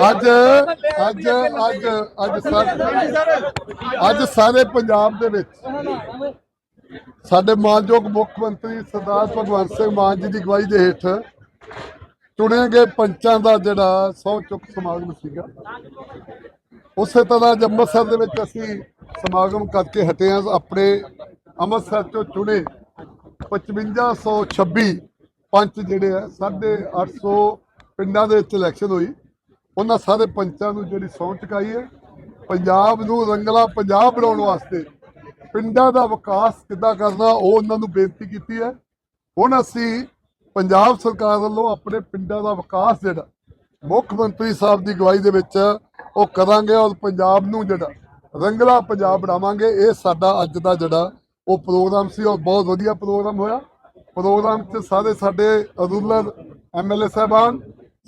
ਅੱਜ ਅੱਜ ਅੱਜ ਅੱਜ ਸਾਰੇ ਅੱਜ ਸਾਰੇ ਪੰਜਾਬ ਦੇ ਵਿੱਚ ਸਾਡੇ ਮਾਨਯੋਗ ਮੁੱਖ ਮੰਤਰੀ ਸਰਦਾਰ ਭਗਵੰਤ ਸਿੰਘ ਮਾਨ ਜੀ ਦੀ ਅਗਵਾਈ ਦੇ ਹੇਠ ਚੁਣੇ ਗਏ ਪੰਚਾਂ ਦਾ ਜਿਹੜਾ ਸਹੁੰ ਚੁੱਕ ਸਮਾਗਮ ਸੀਗਾ। ਉਸੇ ਤਰ੍ਹਾਂ ਅੱਜ ਅੰਮ੍ਰਿਤਸਰ ਦੇ ਵਿੱਚ ਅਸੀਂ ਸਮਾਗਮ ਕਰਕੇ ਹਟੇ ਹਾਂ। ਆਪਣੇ ਅੰਮ੍ਰਿਤਸਰ ਤੋਂ ਚੁਣੇ 5526 ਪੰਚ ਜਿਹੜੇ ਆ 850 ਪਿੰਡਾਂ ਦੇ ਵਿੱਚ ਇਲੈਕਸ਼ਨ ਹੋਈ। ਉਹਨਾਂ ਸਾਰੇ ਪੰਚਾਂ ਨੂੰ ਜਿਹੜੀ ਸਹੁੰ ਚੁਕਾਈ ਹੈ, ਪੰਜਾਬ ਨੂੰ ਰੰਗਲਾ ਪੰਜਾਬ ਬਣਾਉਣ ਵਾਸਤੇ ਪਿੰਡਾਂ ਦਾ ਵਿਕਾਸ ਕਿੱਦਾਂ ਕਰਨਾ, ਉਹ ਉਹਨਾਂ ਨੂੰ ਬੇਨਤੀ ਕੀਤੀ ਹੈ। ਹੁਣ ਅਸੀਂ ਪੰਜਾਬ ਸਰਕਾਰ ਵੱਲੋਂ ਆਪਣੇ ਪਿੰਡਾਂ ਦਾ ਵਿਕਾਸ ਜਿਹੜਾ ਮੁੱਖ ਮੰਤਰੀ ਸਾਹਿਬ ਦੀ ਅਗਵਾਈ ਦੇ ਵਿੱਚ ਉਹ ਕਰਾਂਗੇ ਔਰ ਪੰਜਾਬ ਨੂੰ ਜਿਹੜਾ ਰੰਗਲਾ ਪੰਜਾਬ ਬਣਾਵਾਂਗੇ। ਇਹ ਸਾਡਾ ਅੱਜ ਦਾ ਜਿਹੜਾ ਉਹ ਪ੍ਰੋਗਰਾਮ ਸੀ ਔਰ ਬਹੁਤ ਵਧੀਆ ਪ੍ਰੋਗਰਾਮ ਹੋਇਆ। ਪ੍ਰੋਗਰਾਮ 'ਚ ਸਾਰੇ ਸਾਡੇ ਰੂਰਲ ਐਮਐਲਏ ਸਾਹਿਬਾਨ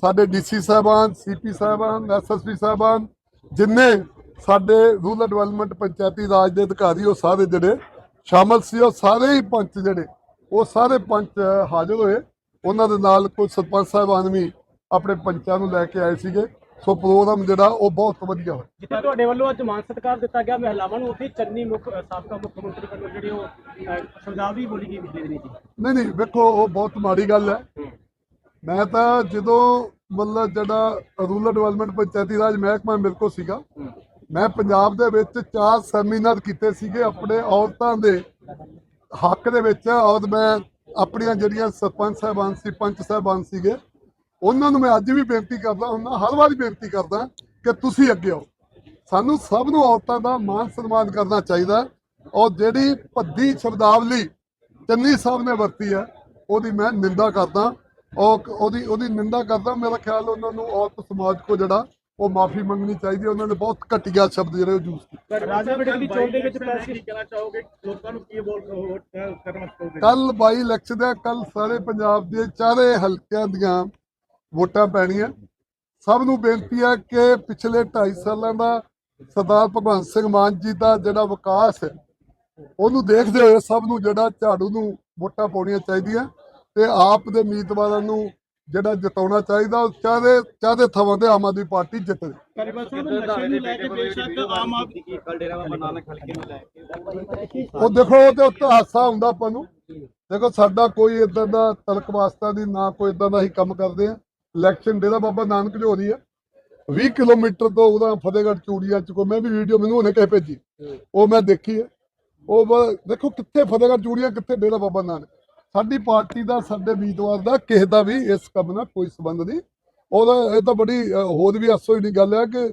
ਸਾਡੇ ਡੀਸੀ ਸਾਹਿਬਾਨ ਸੀਪੀ ਸਾਹਿਬਾਨ ਐਸਐਸਪੀ ਸਾਹਿਬਾਨ ਜਿੰਨੇ ਸਾਡੇ ਰੂਰਲ ਡਿਵੈਲਪਮੈਂਟ ਪੰਚਾਇਤੀ ਰਾਜ ਦੇ ਅਧਿਕਾਰੀ ਉਹ ਸਾਰੇ ਜਿਹੜੇ ਸ਼ਾਮਲ ਸੀ ਉਹ ਸਾਰੇ ਹੀ ਪੰਚ ਜਿਹੜੇ ਉਹ ਸਾਰੇ ਪੰਚ ਹਾਜ਼ਰ ਹੋਏ। ਉਹਨਾਂ ਦੇ ਨਾਲ ਕੋਈ ਸਰਪੰਚ ਸਾਹਿਬਾਨ ਵੀ ਆਪਣੇ ਪੰਚਾਂ ਨੂੰ ਲੈ ਕੇ ਆਏ ਸੀਗੇ। ਸੋ ਪ੍ਰੋਗਰਾਮ ਜਿਹੜਾ ਉਹ ਬਹੁਤ ਵਧੀਆ ਹੋਇਆ। ਜਿੱਥੇ ਤੁਹਾਡੇ ਵੱਲੋਂ ਅੱਜ ਮਾਨ ਸਤਿਕਾਰ ਦਿੱਤਾ ਗਿਆ ਮਹਿਲਾਵਾਂ ਨੂੰ ਉੱਥੇ ਚੰਨੀ ਮੁੱਖ ਸਾਬਕਾ ਮੁੱਖ ਮੰਤਰੀ ਵੱਲੋਂ ਜਿਹੜੇ ਉਹ ਸ਼ਬਦਾਵਲੀ ਬੋਲੀ ਗਈ ਪਿਛਲੇ ਦਿਨੀ ਜੀ ਨਹੀਂ ਨਹੀਂ ਵੇਖੋ ਉਹ ਬਹੁਤ ਮਾੜੀ ਗੱਲ ਹੈ। ਮੈਂ ਤਾਂ ਜਦੋਂ ਮਤਲਬ ਜਿਹੜਾ ਰੂਰਲ ਡਿਵੈਲਪਮੈਂਟ ਪੰਚਾਇਤੀ ਰਾਜ ਮਹਿਕਮਾ ਮੇਰੇ ਕੋਲ ਸੀਗਾ। ਮੈਂ ਪੰਜਾਬ ਦੇ ਵਿੱਚ ਚਾਰ ਸੈਮੀਨਾਰ ਕੀਤੇ ਸੀਗੇ ਆਪਣੇ ਔਰਤਾਂ ਦੇ ਹੱਕ ਦੇ ਵਿੱਚ ਔਰ ਮੈਂ ਆਪਣੀਆਂ ਜਿਹੜੀਆਂ ਸਰਪੰਚ ਸਾਹਿਬਾਨ ਸੀ, ਪੰਚ ਸਾਹਿਬਾਨ ਸੀਗੇ। ਉਹਨਾਂ ਨੂੰ ਮੈਂ ਅੱਜ ਵੀ ਬੇਨਤੀ ਕਰਦਾ ਹੁੰਦਾ ਹਰ ਵਾਰ ਬੇਨਤੀ ਕਰਦਾ ਕਿ ਤੁਸੀਂ ਅੱਗੇ ਆਓ। ਸਾਨੂੰ ਸਭ ਨੂੰ ਔਰਤਾਂ ਦਾ ਮਾਨ ਸਨਮਾਨ ਕਰਨਾ ਚਾਹੀਦਾ ਔਰ ਜਿਹੜੀ ਭੱਦੀ ਸ਼ਬਦਾਵਲੀ ਚੰਨੀ ਸਾਹਿਬ ਨੇ ਵਰਤੀ ਹੈ, ਉਹਦੀ ਮੈਂ ਨਿੰਦਾ ਕਰਦਾ। ਔਰ ਉਹਦੀ ਉਹਦੀ ਨਿੰਦਾ ਕਰਦਾ ਮੇਰਾ ਖਿਆਲ ਉਹਨਾਂ ਨੂੰ ਔਰਤ ਸਮਾਜ ਕੋ ਜਿਹੜਾ ਉਹ ਮਾਫੀ ਮੰਗਣੀ ਚਾਹੀਦੀ ਹੈ। ਉਹਨਾਂ ਨੇ ਬਹੁਤ ਘਟੀਆ ਸ਼ਬਦ ਜਿਹੜੇ ਉਹ ਯੂਜ਼ ਕੀਤੇ। ਰਾਜਾ ਬੇਟੇ ਦੀ ਚੋਣ ਦੇ ਵਿੱਚ ਪ੍ਰੈਸ ਕੀ ਕਹਿਣਾ ਚਾਹੋਗੇ? ਲੋਕਾਂ ਨੂੰ ਕੀ ਬੋਲ ਕਰਨਾ ਚਾਹੋਗੇ ਕੱਲ ਬਾਈ ਇਲੈਕਸ਼ਨ ਦਾ ਕੱਲ ਸਾਰੇ ਪੰਜਾਬ ਦੇ ਚਾਰੇ ਹਲਕਿਆਂ ਦੀਆਂ ਵੋਟਾਂ ਪੈਣੀਆਂ। ਸਭ ਨੂੰ ਬੇਨਤੀ ਹੈ ਕਿ ਪਿਛਲੇ 2.5 ਸਾਲਾਂ ਦਾ ਸਰਦਾਰ ਭਗਵੰਤ ਸਿੰਘ ਮਾਨ ਜੀ ਦਾ ਜਿਹੜਾ ਵਿਕਾਸ ਹੈ ਉਹਨੂੰ ਦੇਖਦੇ ਹੋਏ ਸਭ ਨੂੰ ਜਿਹੜਾ ਝਾੜੂ ਨੂੰ ਵੋਟਾਂ ਪਾਉਣੀਆਂ ਚਾਹੀਦੀਆਂ। ਤੇ ਆਪ ਦੇ ਉਮੀਦਵਾਰਾਂ ਨੂੰ ਜਿਹੜਾ ਜਿਤਾਉਣਾ ਚਾਹੀਦਾ ਉਹ ਚਾਹਦੇ ਚਾਹਦੇ ਥਾਵਾਂ ਤੇ ਆਮ ਆਦਮੀ ਪਾਰਟੀ ਜਿੱਤੇ ਉਹ ਦੇਖੋ ਉਹ ਤੇ ਉੱਤੇ ਹਾਸਾ ਹੁੰਦਾ ਆਪਾਂ ਨੂੰ। ਦੇਖੋ ਸਾਡਾ ਕੋਈ ਇਦਾਂ ਦਾ ਤਲਕ ਵਾਸਤਾ ਦੀ ਨਾ ਕੋਈ ਇਦਾਂ ਦਾ ਹੀ ਕੰਮ ਕਰਦੇ ਆ ਇਲੈਕਸ਼ਨ ਡੇਰਾ ਬਾਬਾ ਨਾਨਕ ਰਹੀ ਆ 20 ਕਿਲੋਮੀਟਰ ਤੋਂ ਉਹਦਾ ਫਤਿਹਗੜ੍ਹ ਚੂੜੀਆਂ ਚ ਕੋ ਮੈਂ ਵੀ ਵੀਡੀਓ ਮੈਨੂੰ ਉਹਨੇ ਕਹੇ ਭੇਜੀ। ਉਹ ਮੈਂ ਦੇਖੀ ਹੈ ਉਹ ਦੇਖੋ ਕਿੱਥੇ ਫਤਿਹਗੜ੍ਹ ਚੂੜੀਆਂ ਕਿੱਥੇ ਡੇਰਾ ਬਾਬਾ ਨਾਨਕ। ਸਾਡੀ ਪਾਰਟੀ ਦਾ, ਸਾਡੇ ਉਮੀਦਵਾਰ ਦਾ ਕਿਸੇ ਦਾ ਵੀ ਇਸ ਕੰਮ ਨਾਲ ਕੋਈ ਸੰਬੰਧ ਨਹੀਂ। ਉਹਦਾ, ਇਹ ਤਾਂ ਬੜੀ ਹੋਰ ਵੀ ਅਸੋ ਹੀ ਨਹੀਂ ਗੱਲ ਹੈ ਕਿ